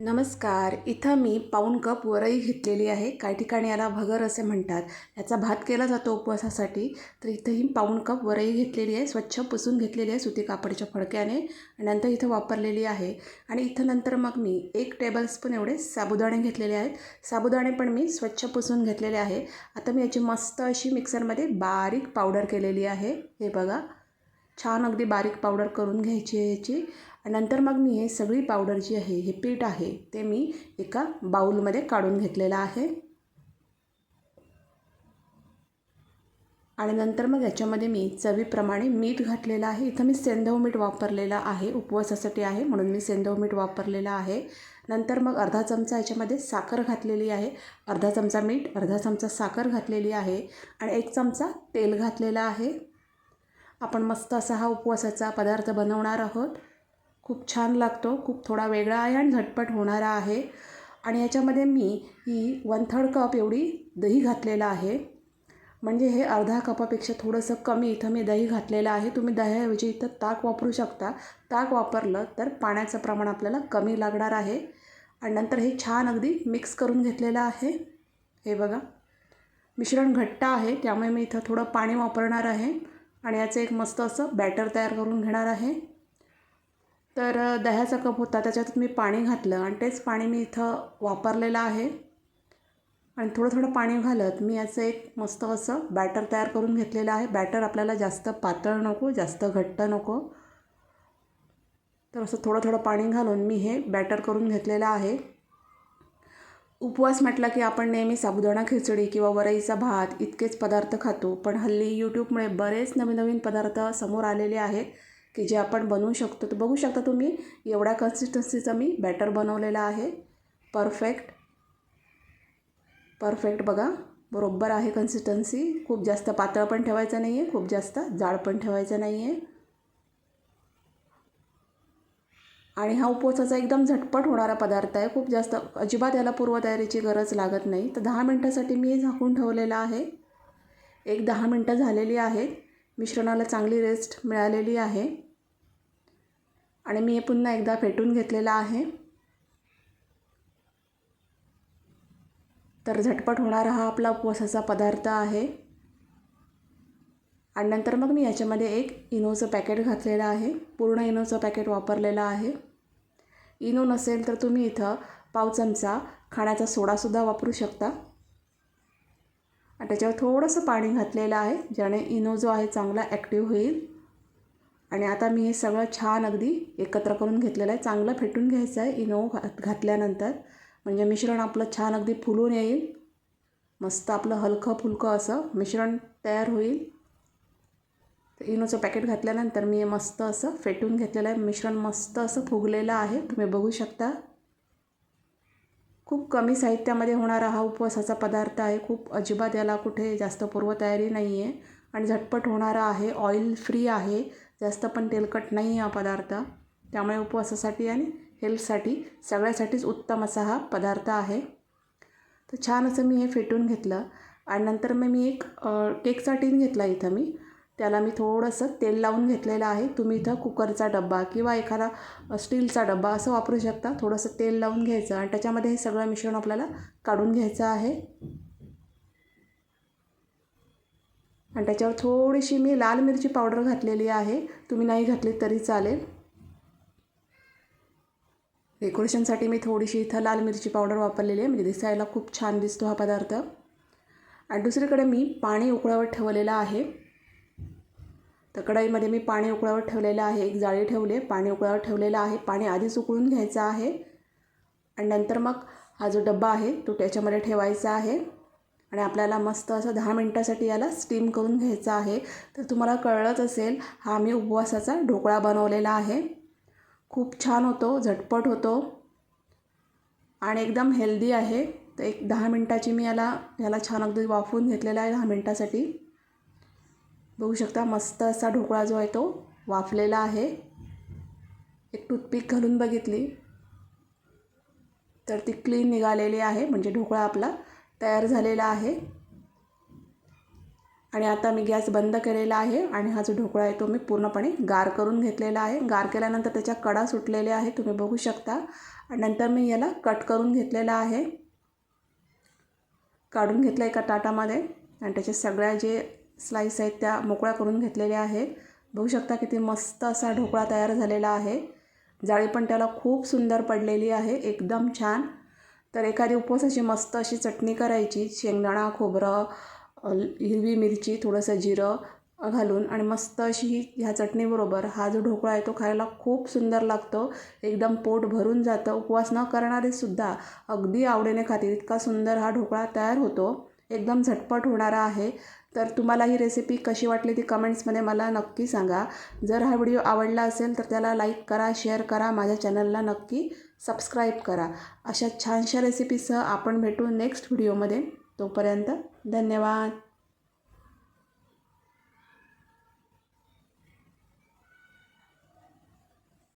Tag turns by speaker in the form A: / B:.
A: नमस्कार. इथं मी पाऊण कप वरई घेतलेली आहे. काही ठिकाणी याला भगर असे म्हणतात. याचा भात केला जातो उपवासासाठी. तर इथं ही पाऊण कप वरई घेतलेली आहे. स्वच्छ पुसून घेतलेली आहे सुती कापडच्या फडक्याने. आणि नंतर इथं वापरलेली आहे. आणि इथं नंतर मग मी एक टेबलस्पून एवढे साबुदाणे घेतलेले आहेत. साबुदाणे पण मी स्वच्छ पुसून घेतलेले आहे. आता मी याची मस्त अशी मिक्सरमध्ये बारीक पावडर केलेली आहे. हे बघा. छान अगदी बारीक पावडर करून घ्यायची आहे याची. आणि नंतर मग मी हे सगळी पावडर जी आहे हे पीठ आहे ते मी एका बाऊलमध्ये काढून घेतलेलं आहे. आणि नंतर मग याच्यामध्ये मी चवीप्रमाणे मीठ घातलेलं आहे. इथं मी सेंधव मीठ वापरलेलं आहे. उपवासासाठी आहे म्हणून मी सेंधव मीठ वापरलेलं आहे. नंतर मग अर्धा चमचा याच्यामध्ये साखर घातलेली आहे. अर्धा चमचा मीठ अर्धा चमचा साखर घातलेली आहे. आणि एक चमचा तेल घातलेलं आहे. आपण मस्त असा हा उपवासाचा पदार्थ बनवणार आहोत. खूप छान लागतो खूप थोडा वेगळा आहे आणि झटपट होणारा आहे. आणि याच्यामध्ये मी ही वन थर्ड कप एवढी दही घातलेलं आहे. म्हणजे हे अर्धा कपापेक्षा थोडंसं कमी इथं मी दही घातलेलं आहे. तुम्ही दह्याऐवजी इथं ताक वापरू शकता. ताक वापरलं तर पाण्याचं प्रमाण आपल्याला कमी लागणार आहे. आणि नंतर हे छान अगदी मिक्स करून घेतलेलं आहे. हे बघा मिश्रण घट्ट आहे त्यामुळे मी इथं थोडं पाणी वापरणार आहे. आणि याचं एक मस्त असं बॅटर तयार करून घेणार आहे. तर दह्याचा कप होता त्याच्यात मी पाणी घातलं आणि तेच पाणी मी इथं वापरलेलं आहे. आणि थोडं थोडं पाणी घालत मी याचं एक मस्त असं बॅटर तयार करून घेतलेलं आहे. बॅटर आपल्याला जास्त पातळ नको जास्त घट्ट नको. तर असं थोडं थोडं पाणी घालून मी हे बॅटर करून घेतलेलं आहे. उपवास म्हटला की आपण नेहमी साबुदाणा खिचडी किंवा वरईचा भात इतकेच पदार्थ खातो. पण हल्ली यूट्यूबमुळे बरेच नवीन नवीन पदार्थ समोर आलेले आहेत की जे आपण बनवू शकतो. तर बघू शकता तुम्ही एवढ्या कन्सिस्टन्सीचा मी बॅटर बनवलेला आहे. परफेक्ट परफेक्ट बघा. बरोबर आहे कन्सिस्टन्सी खूप जास्त पातळ पण ठेवायचं नाही आहे खूप जास्त जाड पण ठेवायचं नाही आहे आणि हा उपवासाचा एकदम झटपट होणारा पदार्थ आहे. खूप जास्त अजिबात याला पूर्वतयारीची गरज लागत नाही. तर दहा मिनटासाठी मी झाकून ठेवलेलं आहे. एक दहा मिनटं झालेली आहेत. मिश्रणाला चांगली रेस्ट मिळालेली आहे. आणि मी हे पुन्हा एकदा फेटून घेतलेलं आहे. तर झटपट होणारा हा आपला उपवासाचा पदार्थ आहे. आणि नंतर मग मी याच्यामध्ये एक इनोचं पॅकेट घातलेलं आहे. पूर्ण इनोचं पॅकेट वापरलेलं आहे. इनो नसेल तर तुम्ही इथं पाव चमचा खाण्याचा सोडासुद्धा वापरू शकता. आणि त्याच्यावर थोडंसं पाणी घातलेलं आहे ज्याने इनो जो आहे चांगला ॲक्टिव्ह होईल. आणि आता मी हे सगळं छान अगदी एकत्र करून घेतलेलं आहे. चांगलं फेटून घ्यायचं आहे इनो घात घातल्यानंतर. म्हणजे मिश्रण आपलं छान अगदी फुलून येईल. मस्त आपलं हलकं फुलकं असं मिश्रण तयार होईल. तर इनोचं पॅकेट घातल्यानंतर मी हे मस्त असं फेटून घेतलेलं आहे. मिश्रण मस्त असं फुगलेलं आहे. तुम्ही बघू शकता. खूप कमी साहित्यामध्ये होणारा हा उपवासाचा पदार्थ आहे. खूप अजिबात याला कुठे जास्त पूर्वतयारी नाही आहे आणि झटपट होणारा आहे. ऑइल फ्री आहे. जास्त पण तेलकट नाही आहे हा पदार्थ. त्यामुळे उपवासासाठी आणि हेल्थसाठी सगळ्यासाठीच उत्तम असा हा पदार्थ आहे. तर छान असं मी हे फेटून घेतलं. आणि नंतर मग मी एक केकचा टीन घेतला इथं मी. त्याला मी थोडंसं तेल लावून घेतलेलं आहे. तुम्ही इथं कुकरचा डब्बा किंवा एखादा स्टीलचा डब्बा असं वापरू शकता. थोडंसं तेल लावून घ्यायचं आणि त्याच्यामध्ये हे सगळं मिश्रण आपल्याला काढून घ्यायचं आहे. आणि त्याच्यावर थोडीशी मी लाल मिरची पावडर घातलेली आहे. तुम्ही नाही घातली तरी चालेल. डेकोरेशनसाठी मी थोडीशी इथं लाल मिरची पावडर वापरलेली आहे. म्हणजे दिसायला खूप छान दिसतो हा पदार्थ. आणि दुसरीकडे मी पाणी उकळावर ठेवलेलं आहे. तर कढईमध्ये मी पाणी उकळावर ठेवलेलं आहे. एक जाळी ठेवली पाणी उकळावर ठेवलेलं आहे. पाणी आधीच उकळून घ्यायचं आहे. आणि नंतर मग हा जो डब्बा आहे तो त्याच्यामध्ये ठेवायचा आहे. आणि आपल्याला मस्त असं दहा मिनटासाठी याला स्टीम करून घ्यायचा आहे. तर तुम्हाला कळलंच असेल हा मी उपवासाचा ढोकळा बनवलेला आहे. खूप छान होतो झटपट होतो. आणि एकदम हेल्दी आहे. तर एक दहा मिनटाची मी याला याला छान अगदी वाफवून घेतलेला आहे दहा मिनटासाठी. बघू शकता मस्त असा ढोकळा जो आहे तो वाफलेला आहे. एक टूथपिक घालून बघितली. तर ती क्लीन निघालेली आहे म्हणजे ढोकळा आपला तयार झालेला आहे. आणि आता मी गॅस बंद केलेला आहे आणि हा जो ढोकळा आहे तो मी पूर्णपणे गार करून घेतलेला आहे. गार केल्यानंतर त्याच्या कडा सुटलेल्या आहे तुम्ही बघू शकता. आणि नंतर मी याला कट करून घेतलेला आहे. काढून घेतलं एका ताटामध्ये आणि त्याच्या सगळ्या जे स्लाईस आहेत त्या मोकळ्या करून घेतलेल्या आहेत. बघू शकता किती मस्त असा ढोकळा तयार झालेला आहे. जाळी पण त्याला खूप सुंदर पडलेली आहे एकदम छान. तर एखादी उपवासाची मस्त अशी चटणी करायची शेंगदाणा खोबरं हिरवी मिरची थोडंसं जिरं घालून आणि मस्त अशी ही ह्या चटणीबरोबर हा जो ढोकळा आहे तो खायला खूप सुंदर लागतो. एकदम पोट भरून जातं. उपवास न करणारेसुद्धा अगदी आवडीने खातील. इतका सुंदर हा ढोकळा तयार होतो. एकदम झटपट होणारा आहे. तर तुम्हाला ही रेसिपी कशी वाटली ती कमेंट्समध्ये मला नक्की सांगा. जर हा व्हिडिओ आवडला असेल तर त्याला लाईक करा शेअर करा माझ्या चॅनलला नक्की सबस्क्राईब करा. अशा छानशा रेसिपीसह आपण भेटू नेक्स्ट व्हिडिओमध्ये तोपर्यंत धन्यवाद.